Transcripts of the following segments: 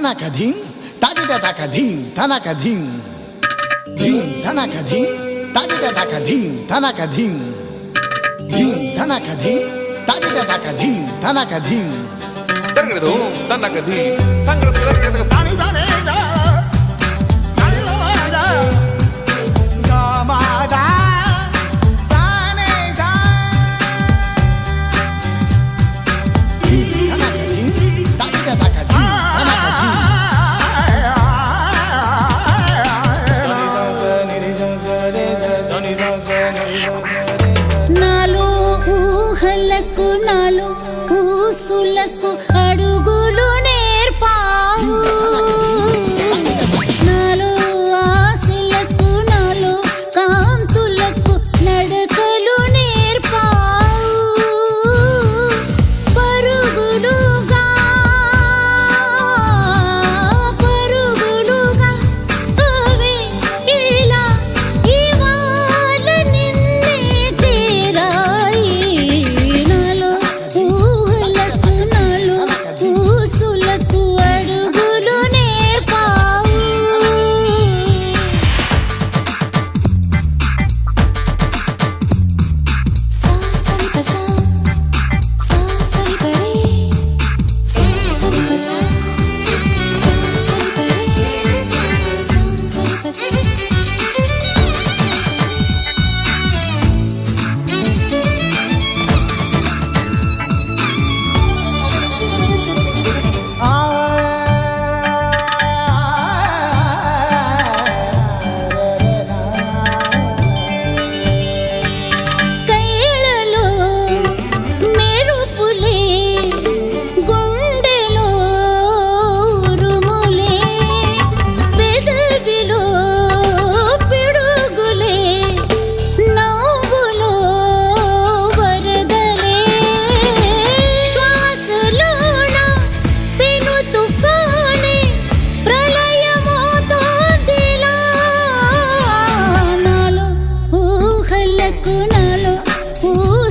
धना का धीम ताड़ी दादा का धीम धना का धीम धीम धना का धीम ताड़ी दादा का धीम धना का धीम धीम धना का धीम ताड़ी दादा का धीम धना का धीम धना का धीम धना का धीम ఊసులకు అడుగులు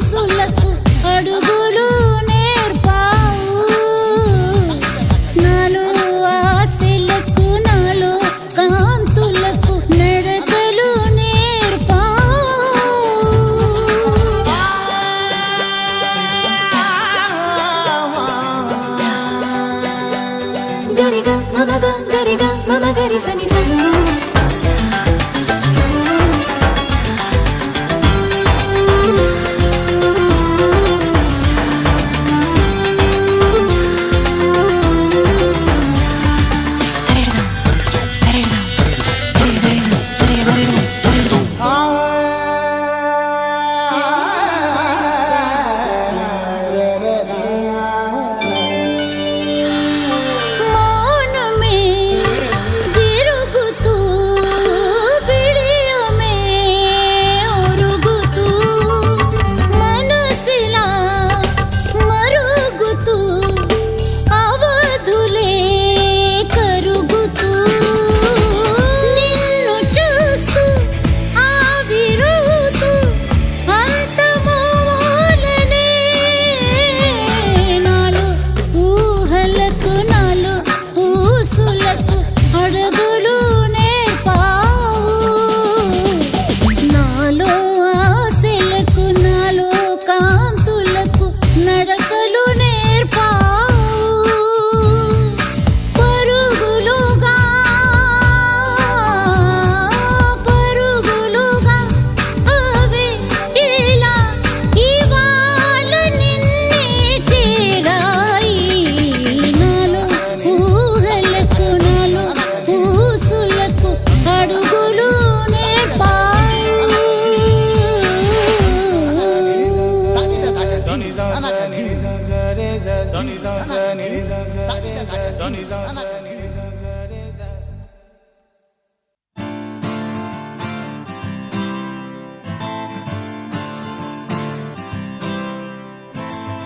ఊసులకు అడుగులు నేర్పావు. నాలో ఆశలకు నాలో కాంతులకు నడకలు నేర్పావు. గరిగా మమగ గరిగా మమ గరి సని. సన్ను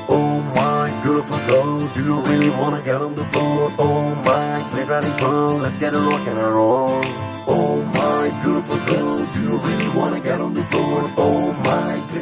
Oh my beautiful girl, do you really wanna get on the floor? Oh my pretty girl, let's get a rock and a roll. Oh my beautiful girl, do you really wanna get on the floor? Oh my pretty